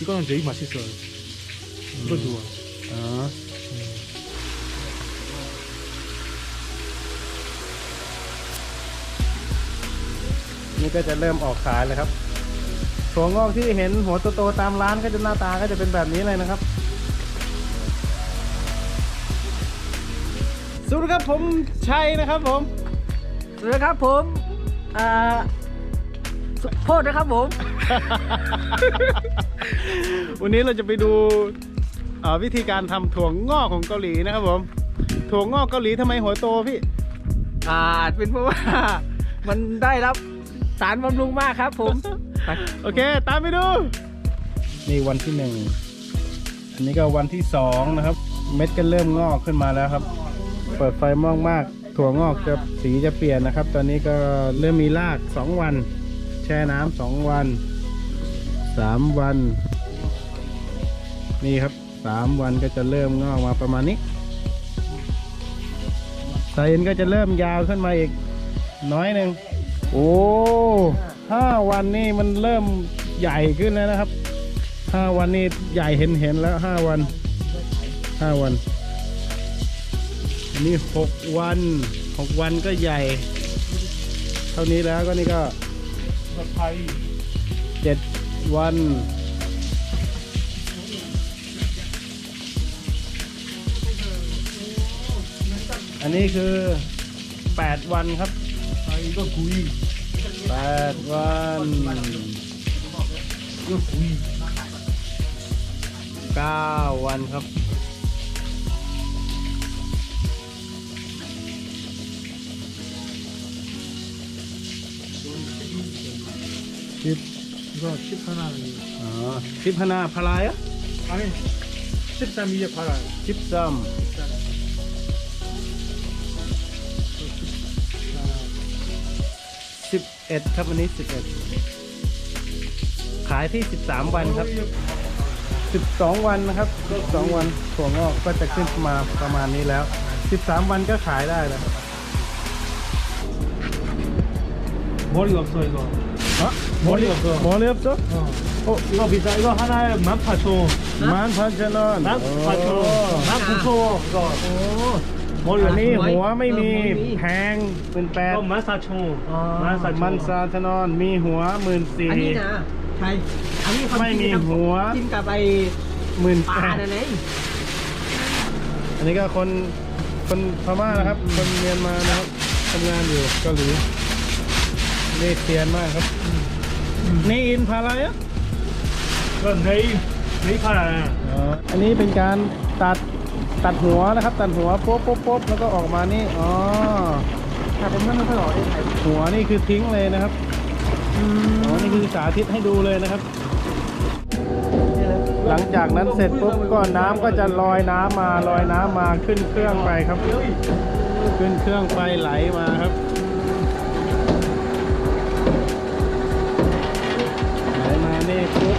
이거는 제일 맛있어 요. 이거 좋 아. 아. 음. นี่ก็จะเริ่มออกขายแล้วครับถั่วงอกที่เห็นหัวโตๆตามร้านก็จะหน้าตาก็จะเป็นแบบนี้เลยนะครับ สวัสดีครับผมชัยนะครับผม สวัสดีครับผม อ่า โทษนะครับผม วันนี้เราจะไปดูเอ่อวิธีการทำถั่วงอกของเกาหลีนะครับผม ถั่วงอกเกาหลีทำไมหัวโตพี่ อ่าเป็นเพราะว่ามันได้รับสารบำรุงมากครับ ผมไปโอเค ตามไปดู นี่วันที่หนึ่งอันนี้ก็วันที่สองนะครับ เม็ดก็เริ่มงอกขึ้นมาแล้วครับ เปิดไฟมากมากๆถั่วงอกจะสีจะเปลี่ยนนะครับ ตอนนี้ก็เริ่มมีรากสองวัน แช่น้ำสองวัน สามวัน นี่ครับสามวันก็จะเริ่มงอกมาประมาณนี้สายเอ็นก็จะเริ่มยาวขึ้นมาอีก น้อยหนึ่งโอ้ห้าวันนี่มันเริ่มใหญ่ขึ้นแล้วนะครับห้าวันนี่ใหญ่เห็นเห็นแล้วห้าวันห้าวันอันนี้หกวันหกวันก็ใหญ่ เท่านี้แล้วก็นี่ก็.เจ็ด วัน อันนี้คือ 8 วันครับไอ้ก็คุย8วันก็คุย9วันครับสิบ 10 하나. อ๋อสิบพนาพลายอะ 아니 13 이제 팔아요. สิบซัมสิบเอ็ดครับวันนี้สิบเอ็ดขายที่สิบสามวันครับสิบสองวันนะครับสิบสองวันถั่วงอกก็จะขึ้นมาประมาณนี้แล้วสิบสามวันก็ขายได้แล้วครับ 머리 없어 이거. อ๋อ 머리 없어. หมอเลือบจ้ะ 어. 어 이거 비싸. 이거 하나에 18,000원. มันพัชนอน 18,000원. 19,000원. 이거. 머리 อันนี้ 없어. หัวไม่มีแพงเป็นแปด 이거 14,000원. 아. มันซา 14,000원. ทนอนมีหัวหมื่นสี่ อันนี้นะใช่อันนี้เขา ไม่มี กินกับ หัว กินกับไอ หมื่น ป แป ลา ด นั่นเอง อันนี้ก็คนคนพม่านะครับ คนเมียนมานะครับทำงานอยู่เกาหลีนี่เซียนมากครับ นี่อินพาอะไรอะก็นี่นี่พาอันนี้เป็นการตัดตัดหัวนะครับ ตัดหัวปุ๊บปุ๊บปุ๊บแล้วก็ออกมานี่อ๋อถ้าเป็นเมันก็หล่อหัวนี่คือทิ้งเลยนะครับอ๋อนี่คือสาธิตให้ดูเลยนะครับ หลังจากนั้นเสร็จปุ๊บก็น้ำก็จะลอยน้ำมาลอยน้ำมาขึ้นเครื่องไปครับ ขึ้นเครื่องไปไหลมาครับ นี่ปุ๊บ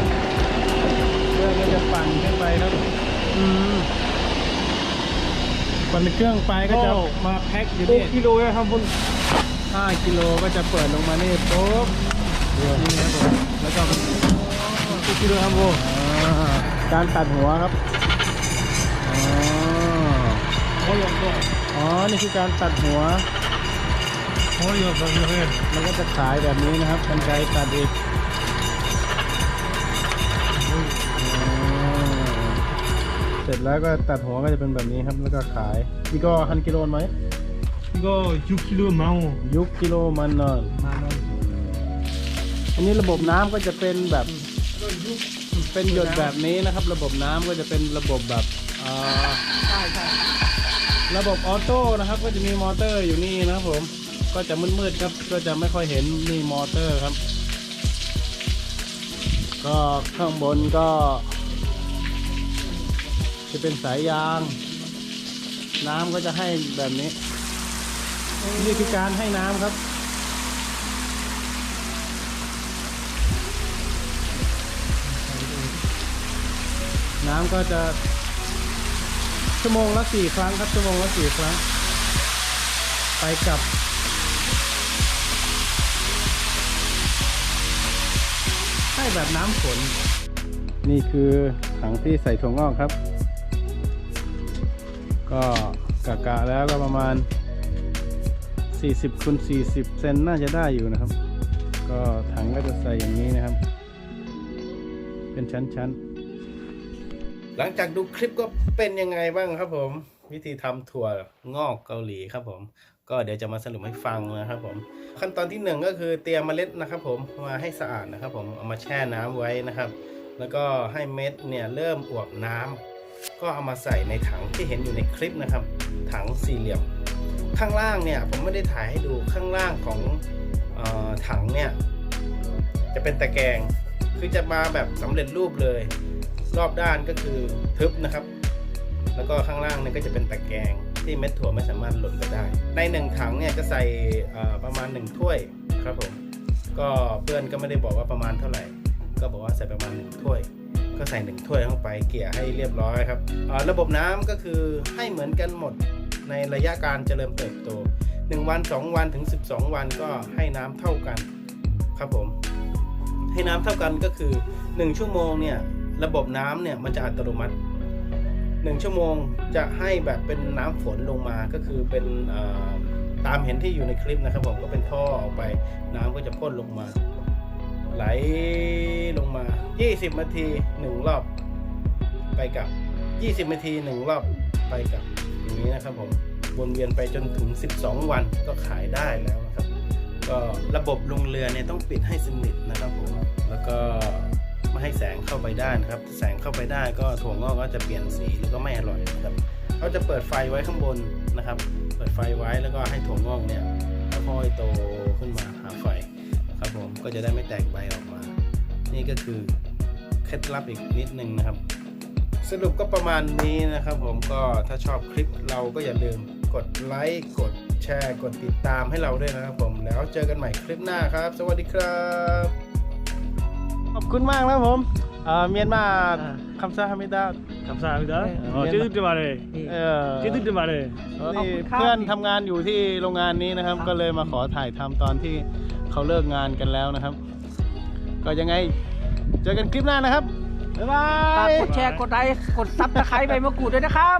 เครื่องก็จะปั่นขึ้นไปครับอืมปั่นเครื่องไปก็จะมาแพ็คอยู่นี่กิโลครับคุณห้กิโลก็จะเปิดลงมานี่ปุ๊บนี่ครับผมแล้วก็กิโลครับโบการตัดหัวครับอ๋อ นี่คือการตัดหัวโอ้ยมันก็จะขายแบบนี้นะครับกันไยตัดอีก เสร็จแล้วก็ตัดหัวก็จะเป็นแบบนี้ครับ แล้วก็ขายนี่ก็ฮันกิโลไหม 이거 6kg 망호. ยุคกิโลมันนอน 만 원. อันนี้ระบบน้ำก็จะเป็นแบบ เป็นหยดแบบนี้นะครับ ระบบน้ำก็จะเป็นระบบแบบอ่า ใช่ใช่ ระบบออโต้นะครับ ก็จะมีมอเตอร์อยู่นี่นะครับผม ก็จะมืดๆครับ ก็จะไม่ค่อยเห็นนี่มอเตอร์ครับ ก็ข้างบนก็ จะเป็นสายยาง น้ำก็จะให้แบบนี้ นี่คือการให้น้ำครับน้ำก็จะชั่วโมงละสี่ครั้งครับชั่วโมงละสี่ครั้ง ไปกลับ ให้แบบน้ำฝน นี่คือถังที่ใส่ถั่วงอกครับ ก็กะกะแล้วก็ประมาณ 40คูณ40 เซนน่าจะได้อยู่นะครับ ก็ถังก็จะใส่อย่างนี้นะครับ เป็นชั้นๆ หลังจากดูคลิปก็เป็นยังไงบ้างครับผม วิธีทำถั่วงอกเกาหลีครับผม ก็เดี๋ยวจะมาสรุปให้ฟังนะครับผม ขั้นตอนที่หนึ่งก็คือเตรียมเมล็ดนะครับ ผมมาให้สะอาดนะครับ ผมเอามาแช่น้ำไว้นะครับ แล้วก็ให้เม็ดเนี่ยเริ่มอวบน้ำ ก็เอามาใส่ในถังที่เห็นอยู่ในคลิปนะครับ ถังสี่เหลี่ยม ข้างล่างเนี่ยผมไม่ได้ถ่ายให้ดูข้างล่างของออถังเนี่ยจะเป็นตะแกรงคือจะมาแบบสำเร็จรูปเลย รอบด้านก็คือทึบนะครับ แล้วก็ข้างล่างเนี่ยก็จะเป็นตะแกรงที่เม็ดถั่วไม่สามารถหล่นไปได้ ในหนึ่งถังเนี่ยจะใส่ประมาณ 1 ถ้วยครับผมก็เพื่อนก็ไม่ได้บอกว่าประมาณเท่าไหร่ ก็บอกว่าใส่ประมาณ1ถ้วย ก็ใส่1ถ้วยเข้าไปเกลี่ยให้เรียบร้อยครับระบบน้ำก็คือให้เหมือนกันหมดในระยะการเจริญเติบโต 1 วัน 2 วันถึง 12 วันก็ให้น้ำเท่ากันครับผม ให้น้ำเท่ากันก็คือ 1 ชั่วโมงเนี่ยระบบน้ำเนี่ยมันจะอัตโนมัติ 1 ชั่วโมงจะให้แบบเป็นน้ำฝนลงมาก็คือเป็นตามเห็นที่อยู่ในคลิปนะครับผมก็เป็นท่อออกไปน้ำก็จะพ่นลงมา ไหลลงมา 20 นาที 1 รอบ ไปกลับ 20 นาที 1 รอบ ไปกลับอย่างนี้นะครับผมวนเวียนไปจนถึง 12 วันก็ขายได้แล้วนะครับ ก็ระบบลงเรือเนี่ยต้องปิดให้สนิทนะครับผม แล้วก็ไม่ให้แสงเข้าไปได้นะครับ แสงเข้าไปได้ก็ถั่วงอกก็จะเปลี่ยนสีแล้วก็ไม่อร่อยนะครับเขาจะเปิดไฟไว้ข้างบนนะครับ เปิดไฟไว้แล้วก็ให้ถั่วงอกเนี่ยค่อยๆโตขึ้นมาหาไฟ ก็จะได้ไม่แตกใบออกมา นี่ก็คือเคล็ดลับอีกนิดนึงนะครับ สรุปก็ประมาณนี้นะครับผมก็ถ้าชอบคลิปเราก็อย่าลืมกดไลค์กดแชร์กดติดตามให้เราด้วยนะครับผมแล้วเจอกันใหม่คลิปหน้าครับ สวัสดีครับ ขอบคุณมากนะครับผมเมียนมาคำสาฮามิดา 감사합니 다. 어, 네. 찌들들มา.เออ 찌들들มาเลยเพื่อนทำงานอยู่ที่โรงงานนี้นะครับ ก็เลยมาขอถ่ายทำตอนที่ เขาเลิกงานกันแล้วนะครับ ก็ยังไงเจอกันคลิปหน้านะครับ บ๊ายบาฝากย กดแชร์กดไลค์กดซับสไครต์ใบมะกรูดด้วยนะครับ